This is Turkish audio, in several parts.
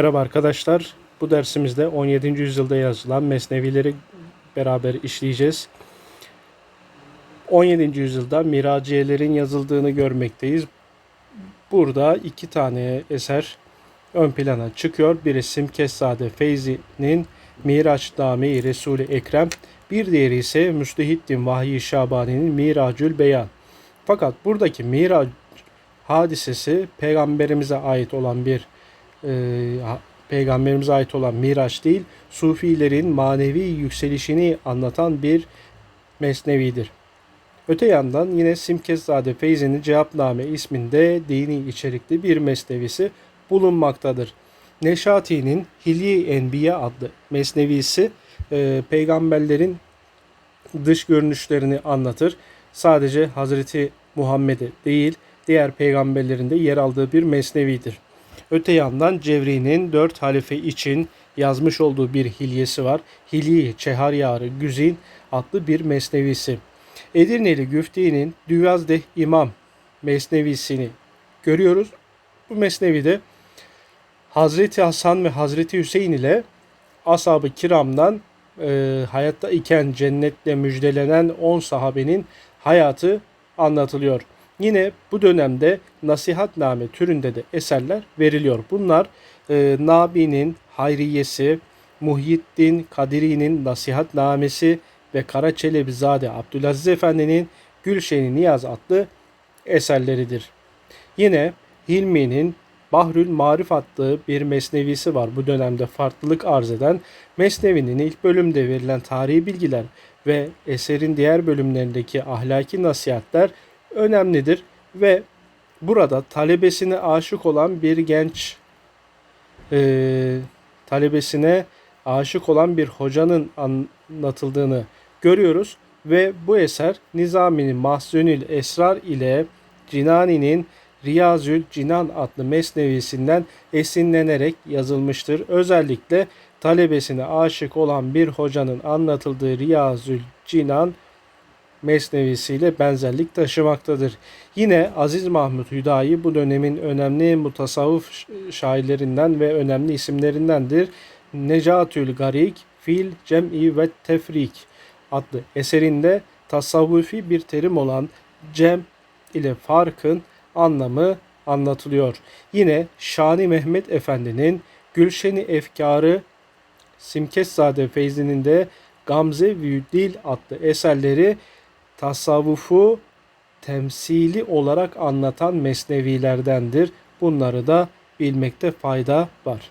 Merhaba arkadaşlar. Bu dersimizde 17. yüzyılda yazılan mesnevileri beraber işleyeceğiz. 17. yüzyılda miraciyelerin yazıldığını görmekteyiz. Burada iki tane eser ön plana çıkıyor. Biri Simkessade Feyzi'nin Miraçname-i Resul-i Ekrem, bir diğeri ise Müstehittin Vahyi Şabani'nin Miracül Beyan. Fakat buradaki Mirac hadisesi peygamberimize ait olan bir e, peygamberimize ait olan Miraç değil, Sufilerin manevi yükselişini anlatan bir mesnevidir. Öte yandan yine Simkezzade Feyzi'nin Cevapname isminde dini içerikli bir mesnevisi bulunmaktadır. Neşati'nin Hilye Enbiya adlı mesnevisi e, peygamberlerin dış görünüşlerini anlatır. Sadece Hazreti Muhammed'e değil, diğer peygamberlerin de yer aldığı bir mesnevidir. Öte yandan Cevri'nin dört halife için yazmış olduğu bir hilyesi var. Hilye Çeharyarı Güzin adlı bir mesnevisi. Edirneli Güfti'nin Düvazdeh İmam mesnevisini görüyoruz. Bu mesnevide Hazreti Hasan ve Hazreti Hüseyin ile ashab-ı kiramdan e, hayatta iken cennetle müjdelenen 10 sahabenin hayatı anlatılıyor. Yine bu dönemde nasihatname türünde de eserler veriliyor. Bunlar e, Nabi'nin Hayriyesi, Muhyiddin Kadiri'nin Nasihatnamesi ve Karaçelebizade Abdülaziz Efendi'nin Gülşen-i Niyaz adlı eserleridir. Yine Hilmi'nin Bahrül Marif adlı bir mesnevisi var. Bu dönemde farklılık arz eden mesnevinin ilk bölümde verilen tarihi bilgiler ve eserin diğer bölümlerindeki ahlaki nasihatler önemlidir ve burada talebesine aşık olan bir genç e, talebesine aşık olan bir hocanın anlatıldığını görüyoruz ve bu eser Nizami'nin Mahzunül Esrar ile Cinani'nin Riyazül Cinan adlı mesnevisinden esinlenerek yazılmıştır. Özellikle talebesine aşık olan bir hocanın anlatıldığı Riyazül Cinan mesnevisiyle benzerlik taşımaktadır. Yine Aziz Mahmut Hüdayi bu dönemin önemli mutasavvıf şairlerinden ve önemli isimlerindendir. Necatül Garik fil cem'i ve tefrik adlı eserinde tasavvufi bir terim olan cem ile farkın anlamı anlatılıyor. Yine Şani Mehmet Efendi'nin Gülşeni Efkarı Simkessade Feyzi'nin de Gamze Dil adlı eserleri tasavvufu temsili olarak anlatan mesnevilerdendir. Bunları da bilmekte fayda var.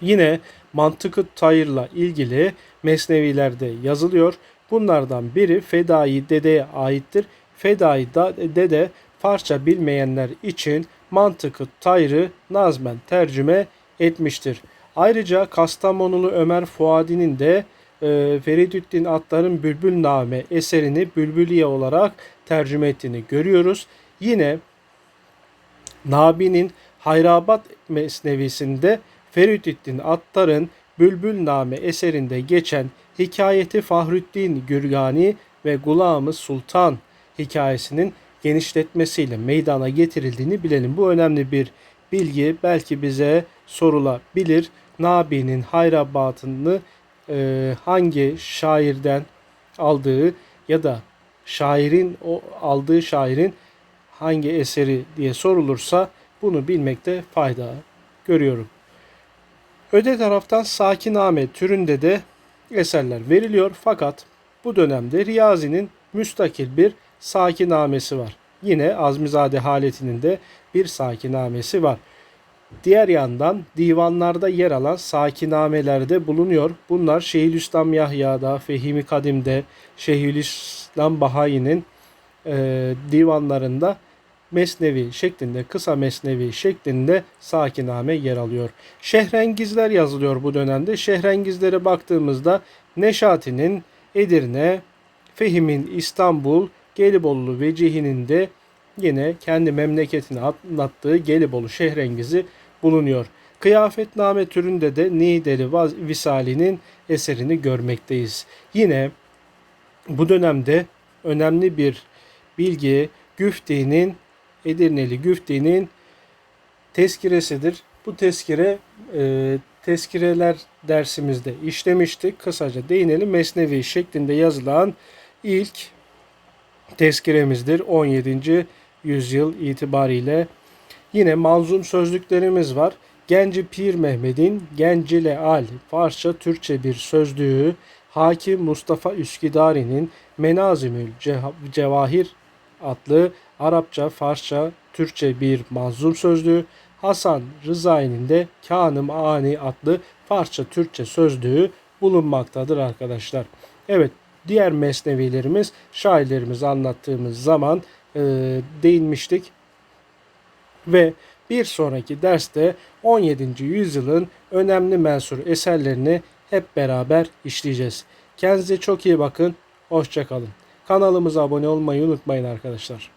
Yine mantıkı tayırla ilgili mesnevilerde yazılıyor. Bunlardan biri Fedai Dede'ye aittir. Fedai Dede parça bilmeyenler için mantıkı tayrı nazmen tercüme etmiştir. Ayrıca Kastamonulu Ömer Fuadi'nin de e, Feridüddin Attar'ın Bülbül Name eserini Bülbüliye olarak tercüme ettiğini görüyoruz. Yine Nabi'nin Hayrabat Mesnevisinde Feridüddin Attar'ın Bülbül Name eserinde geçen hikayeti Fahrüddin Gürgani ve Gulamı Sultan hikayesinin genişletmesiyle meydana getirildiğini bilelim. Bu önemli bir bilgi belki bize sorulabilir. Nabi'nin Hayrabat'ını e, hangi şairden aldığı ya da şairin o aldığı şairin hangi eseri diye sorulursa bunu bilmekte fayda görüyorum. Öte taraftan Sakiname türünde de eserler veriliyor fakat bu dönemde Riyazi'nin müstakil bir sakinamesi var. Yine Azmizade Haleti'nin de bir sakinamesi var. Diğer yandan divanlarda yer alan sakinamelerde bulunuyor. Bunlar Şeyhülislam Yahya'da, Fehimi Kadim'de, Şeyhülislam Bahayi'nin e, divanlarında mesnevi şeklinde, kısa mesnevi şeklinde sakiname yer alıyor. Şehrengizler yazılıyor bu dönemde. Şehrengizlere baktığımızda Neşati'nin Edirne, Fehim'in İstanbul, Gelibolu Vecihi'nin de yine kendi memleketini anlattığı Gelibolu Şehrengizi bulunuyor. Kıyafetname türünde de Nideli Visali'nin eserini görmekteyiz. Yine bu dönemde önemli bir bilgi Güfti'nin Edirneli Güfti'nin tezkiresidir. Bu tezkire e, tezkireler dersimizde işlemiştik. Kısaca değinelim. Mesnevi şeklinde yazılan ilk tezkiremizdir 17. yüzyıl itibariyle. Yine manzum sözlüklerimiz var. Genci Pir Mehmet'in Genci Leal Farsça Türkçe bir sözlüğü, Hakim Mustafa Üsküdari'nin Menazimül Cevahir adlı Arapça, Farsça, Türkçe bir manzum sözlüğü, Hasan Rızai'nin de Kanım Ani adlı Farsça, Türkçe sözlüğü bulunmaktadır arkadaşlar. Evet, diğer mesnevilerimiz, şairlerimizi anlattığımız zaman e, değinmiştik. Ve bir sonraki derste 17. yüzyılın önemli mensur eserlerini hep beraber işleyeceğiz. Kendinize çok iyi bakın. Hoşçakalın. Kanalımıza abone olmayı unutmayın arkadaşlar.